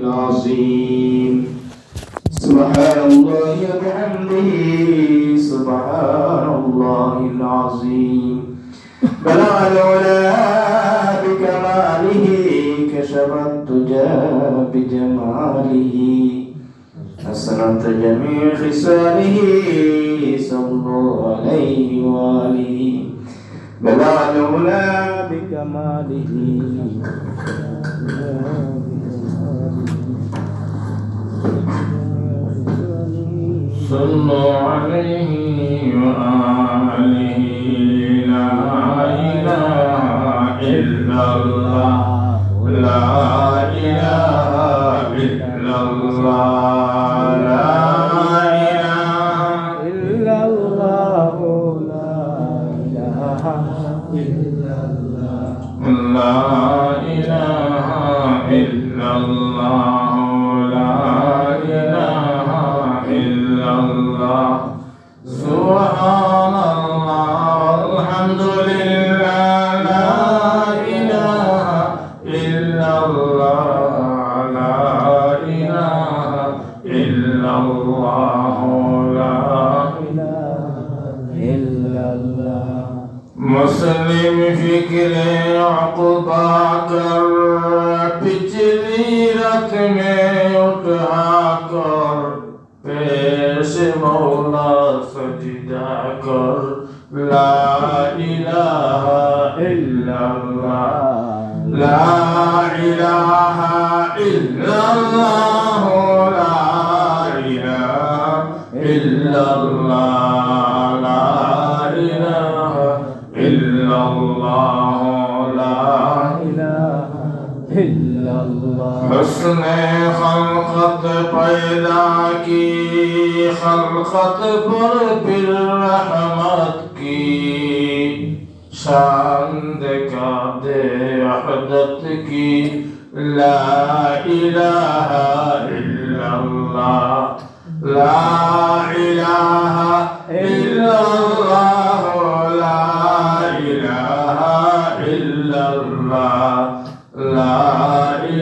العظيم. سبحان الله وبحمده سبحان الله العظيم. بلغ العلا بكماله كشف الدجى بجماله. حسنت جميع خصاله صلوا عليه وآله. بلغ العلا بكماله. صلوا عليه وآله मुस्लिम फिक्रे अकुबा कर पिछली रात में उठा कर पेश मौला सजदा कर ला इलाहा इल्लल्लाह ला اس خلقت پیدا کی خلقت پر پھر رحمت کی شان دے وحدت کی لا الہ إلا اللہ لا الہ إلا اللہ لا الہ إلا اللہ لا الہ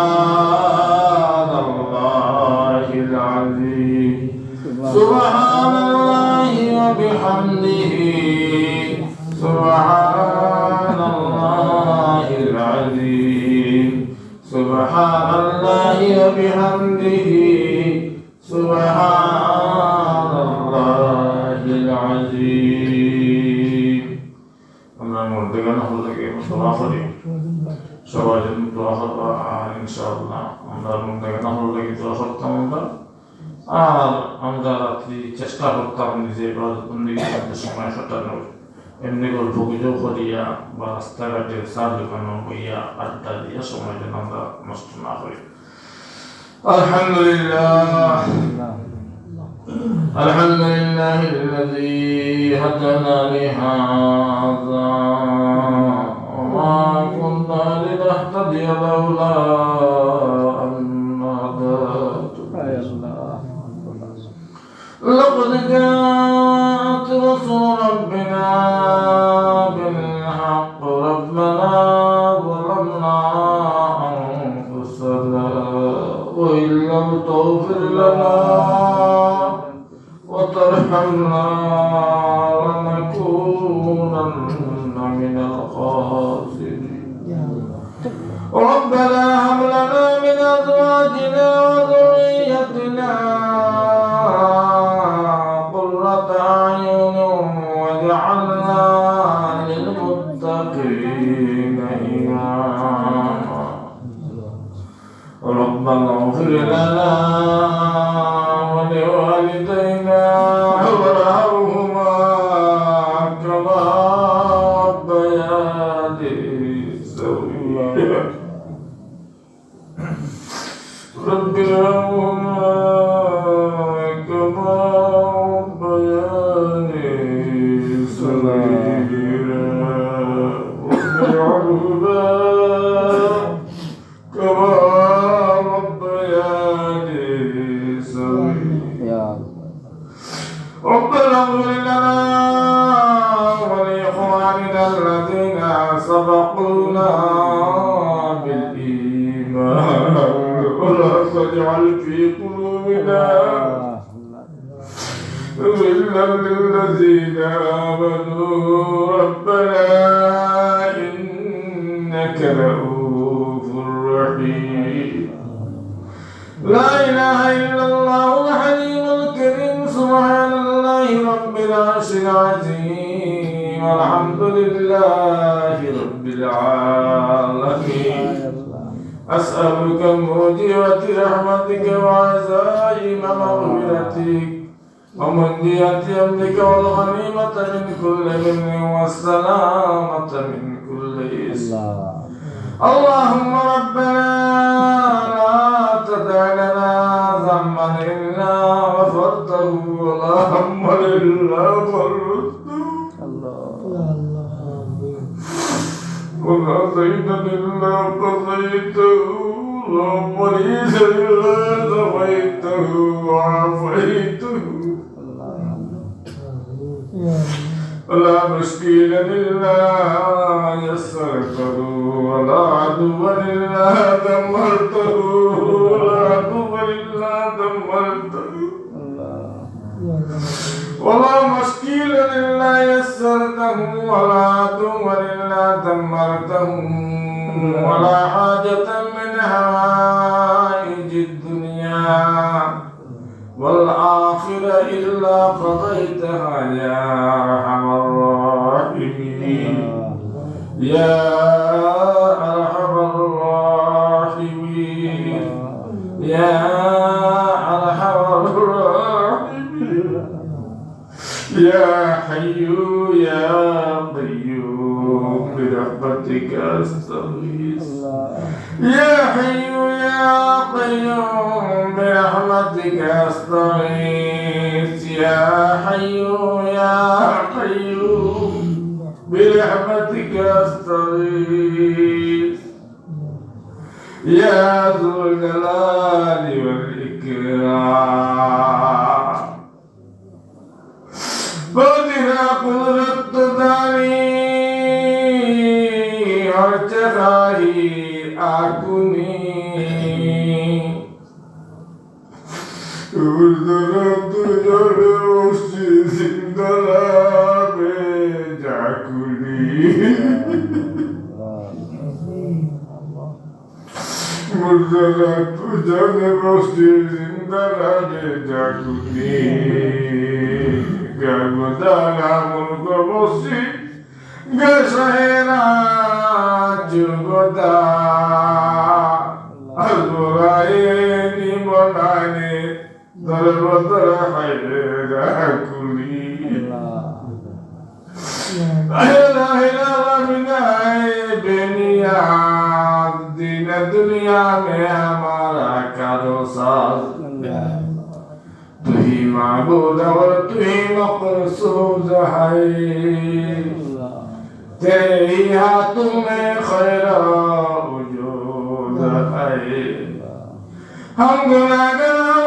سبحان الله العظيم سبحان الله وبحمده سبحان الله العظيم سبحان الله وبحمده سبحان الله العظيم আমরা মধ্যখানে হল থেকে দোয়া বন্দি সময় কাটানোর এমনি গল্প গুজব করিয়া বা রাস্তাঘাটে চা দোকানো হইয়া আড্ডা দিয়া সময় যেন আমরা নষ্ট না করি আলহামদুলিল্লাহ الحمد لله الذي هدنا لهذا وما كنا لنهتدي لولا أن هدانا يا الله لقد جاءت رسل ربنا بالحق. ربنا ظلمنا أنفسنا وإن لم تغفر لنا وترحمنا لنكونن من الخاسرين. ربنا رب اللهم رؤوف رحيم لا إله إلا الله الحليم الكريم. سبحان الله رب العرش العظيم. والحمد لله رب العالمين. أسألك موجبة رحمتك وعزائم مغفرتك. ومنجية أمرك والغنيمة من كل من والسلامة من كل إثم. اللهم ربنا لا تدع لنا ذنبا إلا غفرته ولا هما إلا فرجته ولا زيدا إلا قضيته ولا مريضا إلا شفيته وعافيته. ولا مشكيلا إلا يسرته ولا عدوا إلا دمرته ولا عدوا إلا دمرته. ولا مشكيلا إلا يسرته ولا عدوا إلا دمرته. ولا حاجة من حوائج الدنيا. والآخرة إلا قضيتها يا يا أرحم الراحمين. يا أرحم الراحمين. يا حي يا قيوم برحمتك أستغيث. يا حي يا قيوم برحمتك أستغيث. يا حي برحمتك أستغيث يا ذو الجلال والإكرام فاتها قدرة داني ارتقائي آكني ارتقائي أكني गुजर तुझन रोशी जिंदराने जागुनी गर्मदारा मुर्ग रोशी गशहरा जुगदा अगुराए निमनाने दरबदर हैरा कुली अल्लाह معبود وتوهی مقصود حي تیری ہاتھوں خيرا وجود حي ہم گناہ گناہ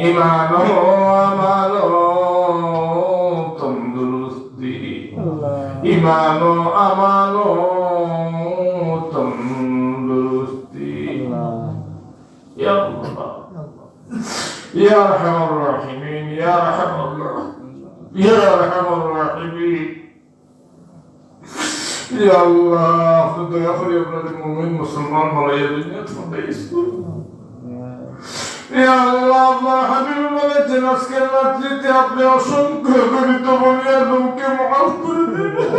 ইমান আমাল তন্দুরুস্তি ইমান আমাল তন্দুরুস্তি ইয়া আল্লাহ ইয়া আরহামার রাহিমিন ইয়া আরহামাল্লাহ ইয়া আরহামার রাহিমিন ইয়া আল্লাহ দয়া করে আপনাদের মুমিন মুসলমান বলেছেন, আজকের রাত্রিতে আপনি অসংখ্য গরিত বলিয়ার লোককে করে দেবেন।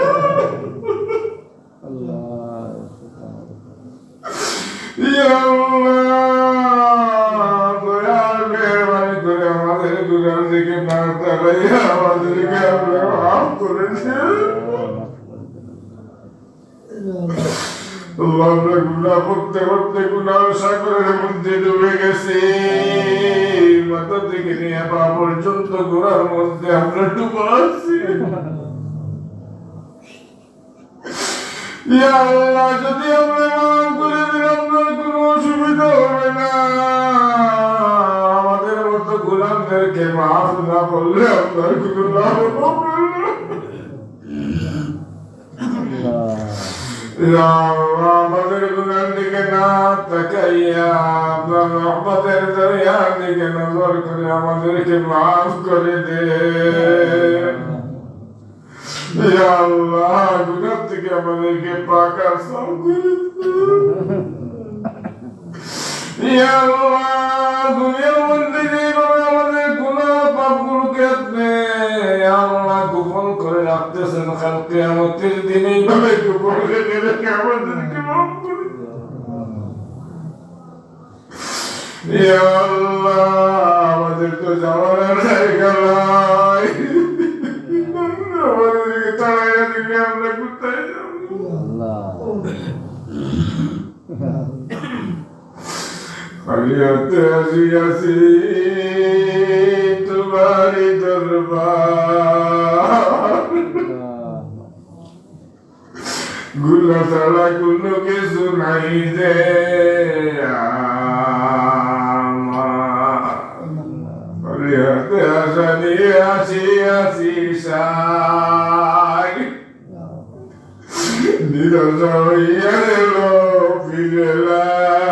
আমাদের দুরান দিকে না দাঁড়াইয়া আমাদেরকে আপনি মাফ করেছেন আল্লাহ আমরা গুনাহ করতে করতে গুনাহ সাগরের মধ্যে ডুবে গেছি। মাথা থেকে নিয়ে পা পর্যন্ত গুনার মধ্যে আমরা ডুবে আছি। যদি আমরা মাফ করে দিন আপনার কোনো অসুবিধা হবে না। আমাদের মতো গোলামদেরকে মাফ না করলে আপনার কোনো লাভ হবে না ইয়া আল্লাহ, আমাদের গুনার দিকে না তাকাইয়া আপনার রহমতের দরিয়ার দিকে নজর করে আমাদেরকে মাফ করে দে। আল্লাহ গুনার থেকে আমাদেরকে পাক সাফ করে দে। আল্লাহ, দুনিয়ার মধ্যে যেভাবে করে রাখতেছেন কাল কিয়ামতের দিন এইভাবে গোপন করে দিন। আমাদের তো যাওয়ার জায়গা আমরা কোথায় যাব দরবার গুলা ছাড়া কোনো কিছু নাই যে ফরিয়াতে আসা নিয়ে আসিয়াছি সাই। নিরস হইয়া গেল ফিরে যায়।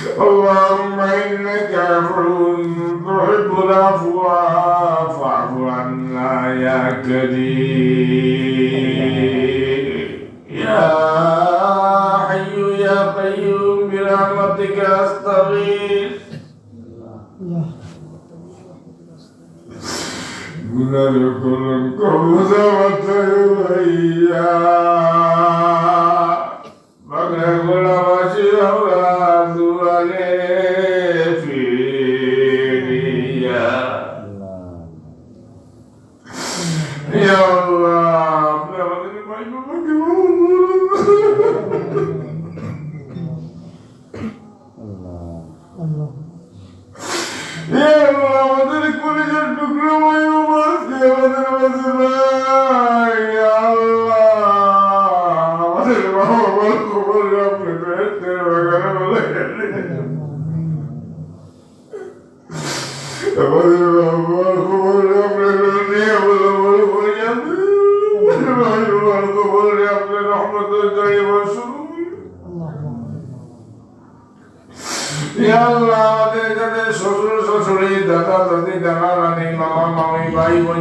اللهم إنك عفو تحب العفو فاعف عنا يا كريم. يا حي يا قيوم برحمتك أستغيث. من الكل قوة وتهيئ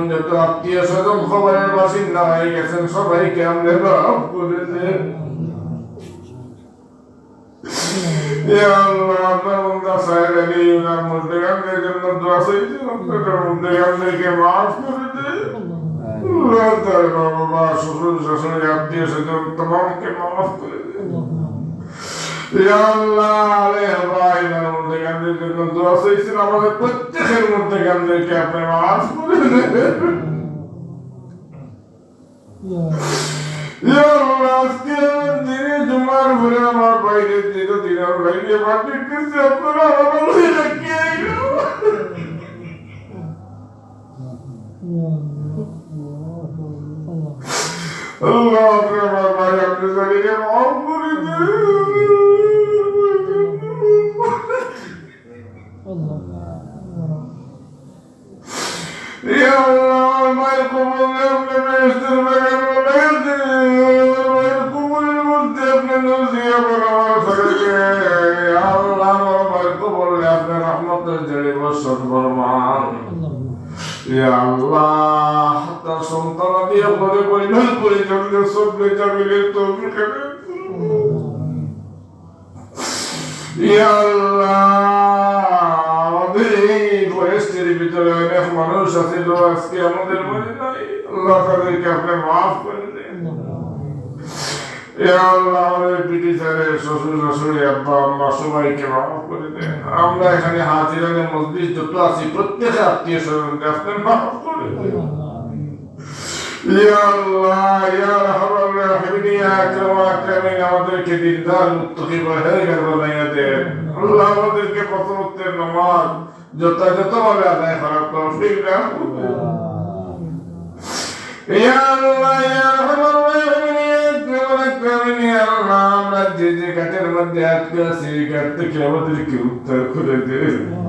যত আত্মীয় স্বজন খবরের বাসিন্দা হয়ে গেছেন সবাইকে আমরা মাফ করে দেন আত্মীয় স্বজন তোমাকে মাফ করে দেন আমাদের প্রত্যেকের আমার বাইরে দিন দিনের বাইরে পাঠিয়ে আপনারা বয়সের ভিতরে অনেক মানুষ আছে তো আজকে আমাদের মনে নাই আল্লাহ মাফ করে দেন। আমরা এখানে হাজিরানে মসজিদ যত আছি, প্রত্যেকে আত্মীয় স্বজনকে আপনি মাফ করে দেন। যে যে ঘাটের মধ্যে আটকে আছি ঘাট থেকে আমাদেরকে উত্তর করে দেন।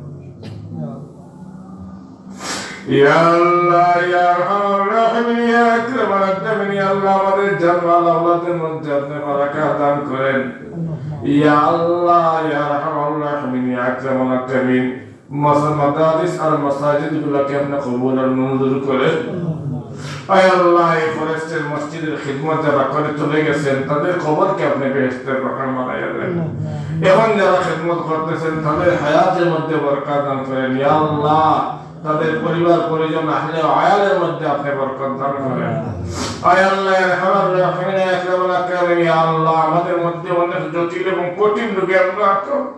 ইয়া আল্লাহ ইয়া আরহামার ইয়া আকরামাল আকরামিন ইয়া আল্লাহ আমাদের জানমাল আওলাদের মধ্যে আপনি বারাকাত দান করেন। ইয়া আল্লাহ ইয়া আরহামার রাহিমিন ইয়া আকরামাল আকরামিন মাদারিস আর মাসাজিদ গুলোকে আপনি কবুল আর মঞ্জুর করেন। আয় আল্লাহ এই ফরেস্টের মসজিদের খিদমত যারা করে চলে গেছেন তাদের খবরকে আপনি বেহেস্তের বানাইয়া দেন? এখন যারা খিদমত করতেছেন তাদের হায়াতের মধ্যে বরকত দান করেন। ইয়া আল্লাহ তাদের পরিবার, পরিজন আহলে আয়ালের মধ্যে আপনি বরকত দান করেন আয় আল্লাহ রহমান রহিম আকরামুল আকরাম ইয়া আল্লাহ, আমাদের মধ্যে অনেক জটিল এবং কঠিন রোগে আমরা আক্রান্ত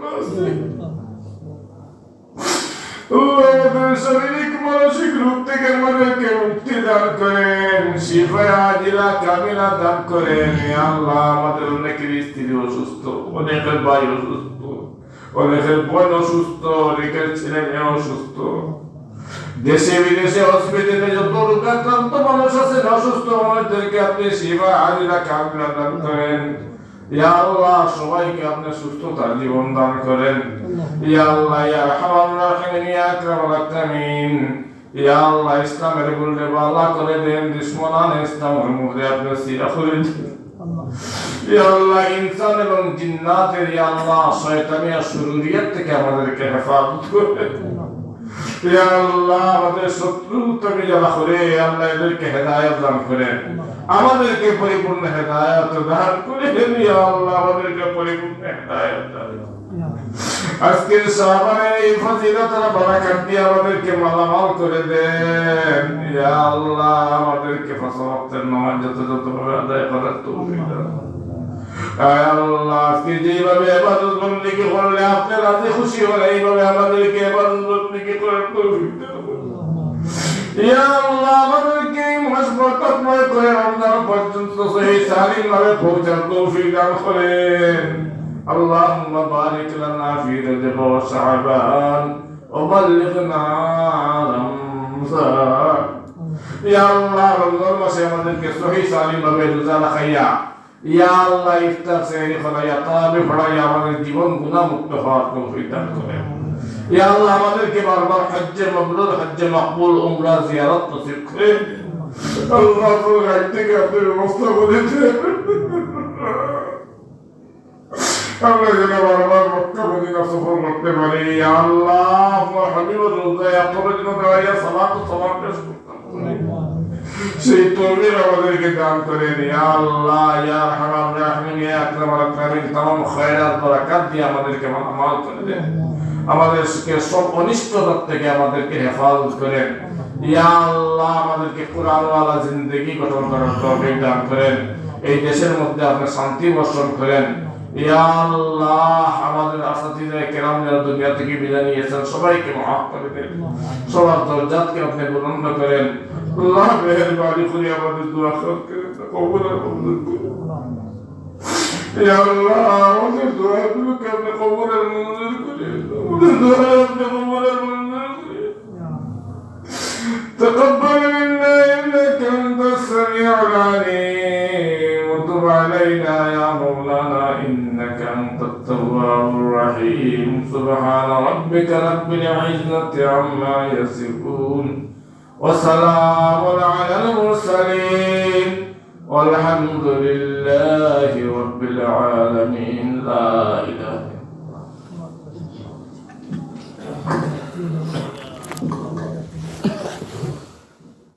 অনেকের অসুস্থ, অনেকের ভাই অসুস্থ, অনেকের বোন অসুস্থ, অনেকের ছেলে মেয়ে অসুস্থ। দেশে বিদেশে হসপিটালে যত রোগাক্রান্ত মানুষ আছেন অসুস্থ মানুষদেরকে আপনি সেবা আজিলা কামিলা দান করেন। করে করে ইনসান এবং জিন্নাতের থেকে আমাদেরকে হেফাজত ইয়া করে আমাদেরকে পরিপূর্ণ হেদায়ত দান আল্লাহ, আমাদেরকে পরিপূর্ণ হেদায়ত দান। আজকের সাহাবানের এই ফজিলতরা বারাকাত দিয়ে আমাদেরকে মালামাল করে দেন। ইয়া আল্লাহ, আমাদেরকে ফসলাতের নামাজ যথাযথভাবে আদায় করার তৌফিক দান আল্লাহ আজকে যেভাবে ইবাদত বন্দেগী করলে আপনি রাতে খুশি হন এইভাবে আমাদেরকে ইবাদত বন্দেগী করার তৌফিক দান ইয়া আল্লাহ আমাদেরকে এই মাস বরকতময় করে রমজান পর্যন্ত সহি সালিম ভাবে পৌঁছার তৌফিক দান করেন اللهم بارك لنا في رجب وشعبان وبلغنا رمضان ইয়া আল্লাহ রমজান মাসে আমাদেরকে সহি সালিম ভাবে রোজা রাখাইয়া ইয়া আল্লাহ ইফতার সেহরি খলাইয়া তারাবি পড়াইয়া আমাদের জীবন গুনাহ মুক্ত হওয়ার তৌফিক দান করেন ইয়া আল্লাহ আমাদেরকে বারবার হজ্জে মাবরুর হজ্জে মকবুল, উমরা, জিয়ারত নসিব করেন আল্লাহ তো গাড়ি থেকে আপনি ব্যবস্থা করেছেন আমরা যেন বারবার মক্কা মদিনা সফর করতে পারি। আল্লাহ হাবিবুর করতাম সেই তৌফিক আমাদেরকে দান করেন ইয়া আল্লাহ ইয়া আরহামার রাহিমিন ইয়া আকরামাল আকরামিন तमाम খায়রাত বারাকাত দিয়ে আমাদেরকে মাল করে দেন আমাদেরকে সব অনিষ্টতার থেকে আমাদেরকে হেফাজত করেন ইয়া আল্লাহ আমাদেরকে কোরআনওয়ালা জিন্দগি গঠন করার তৌফিক দান করেন এই দেশের মধ্যে আপনি শান্তি বর্ষণ করেন ইয়া আল্লাহ আমাদের আসাতিদায় কেরাম যারা দুনিয়া থেকে বিদায় নিয়েছেন সবাইকে মাফ করে দেন সবার দরজাতকে আপনি বুলন্দ করেন اللهم يا المالك يا رب الآخر كرمت قونا قبلك يا الله ونرد قبلك من قبول المنزل ونرد قبلك قبول المنزل تقبل منا إنك أنت السميع العليم وتب علينا يا مولانا إنك أنت التواب الرحيم سبحان ربك رب العزة عما يصفون وسلام على المرسلين. والحمد لله رب العالمين. لا إله